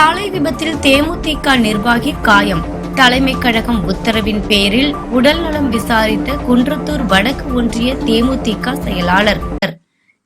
சாலை விபத்தில் தேமுதிக நிர்வாகி காயம். தலைமை கழகம் உத்தரவின் பேரில் உடல்நலம் விசாரித்த குன்றத்தூர் வடக்கு ஒன்றிய தேமுதிக செயலாளர்.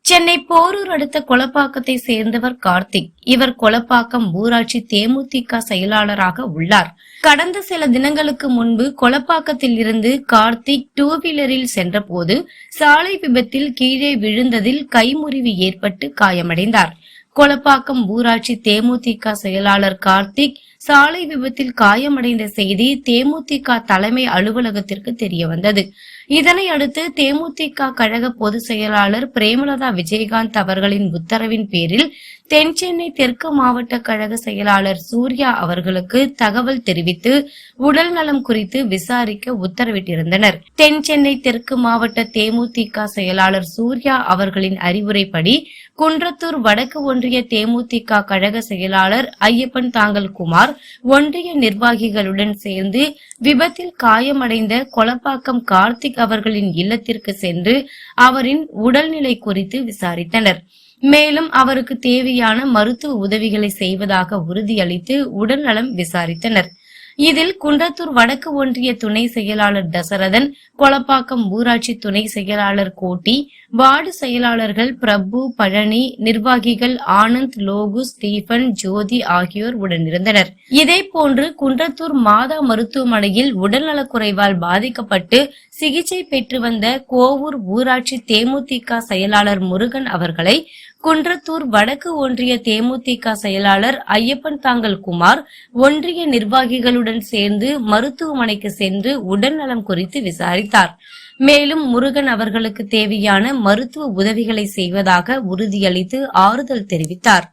சென்னை போரூர் அடுத்த கொலப்பாக்கத்தை சேர்ந்தவர் கார்த்திக். இவர் கொலப்பாக்கம் ஊராட்சி தேமுதிக செயலாளராக உள்ளார். கடந்த சில தினங்களுக்கு முன்பு கொலப்பாக்கத்தில் இருந்து கார்த்திக் டூ வீலரில் சென்றபோது சாலை விபத்தில் கீழே விழுந்ததில் கைமுறிவு ஏற்பட்டு காயமடைந்தார். கொலப்பாக்கம் ஊராட்சி தேமுதிக செயலாளர் கார்த்திக் சாலை விபத்தில் காயமடைந்த செய்தி தேமுதிக தலைமை அலுவலகத்திற்கு தெரிய வந்தது இதனை அடுத்து தேமுதிக கழக பொதுச் செயலாளர் பிரேமலதா விஜயகாந்த் அவர்களின் உத்தரவின் பேரில் தென் சென்னை தெற்கு மாவட்ட கழக செயலாளர் சூர்யா அவர்களுக்கு தகவல் தெரிவித்து உடல் நலம் குறித்து விசாரிக்க உத்தரவிட்டிருந்தனர். தென் சென்னை தெற்கு மாவட்ட தேமுதிக செயலாளர் சூர்யா அவர்களின் அறிவுரைப்படி குன்றத்தூர் வடக்கு ஒன்றிய தேமுதிக கழக செயலாளர் ஐயப்பன் தாங்கல் குமார் ஒன்றிய நிர்வாகிகளுடன் சேர்ந்து விபத்தில் காயமடைந்த கொலப்பாக்கம் கார்த்திக் அவர்களின் இல்லத்திற்கு சென்று அவரின் உடல்நிலை குறித்து விசாரித்தனர். மேலும் அவருக்கு தேவையான மருத்துவ உதவிகளை செய்வதாக உறுதியளித்து உடல்நலம் விசாரித்தனர். இதில் குன்றத்தூர் வடக்கு ஒன்றிய துணை செயலாளர் தசரதன் கொளப்பாக்கம் ஊராட்சி துணை செயலாளர் கோட்டி வார்டு செயலாளர்கள் பிரபு பழனி நிர்வாகிகள் ஆனந்த் லோகு ஸ்டீபன் ஜோதி ஆகியோர் உடனிருந்தனர். இதே போன்று குன்றத்தூர் மாதா மருத்துவமனையில் உடல்நலக்குறைவால் பாதிக்கப்பட்டு சிகிச்சை பெற்று வந்த கோவூர் ஊராட்சி தேமுதிக செயலாளர் முருகன் அவர்களை குன்றத்தூர் வடக்கு ஒன்றிய தேமுதிக செயலாளர் ஐயப்பன் தாங்கல் குமார் ஒன்றிய நிர்வாகிகளுடன் சேர்ந்து மருத்துவமனைக்கு சென்று உடல்நலம் குறித்து விசாரித்தார். மேலும் முருகன் அவர்களுக்கு தேவையான மருத்துவ உதவிகளை செய்வதாக உறுதியளித்து ஆறுதல் தெரிவித்தார்.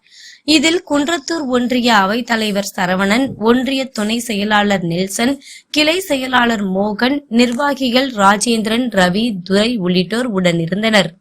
இதில் குன்றத்தூர் ஒன்றிய அவைத் தலைவர் சரவணன் ஒன்றிய துணை செயலாளர் நெல்சன் கிளை செயலாளர் மோகன் நிர்வாகிகள் ராஜேந்திரன் ரவி துரை உள்ளிட்டோர் உடனிருந்தனர்.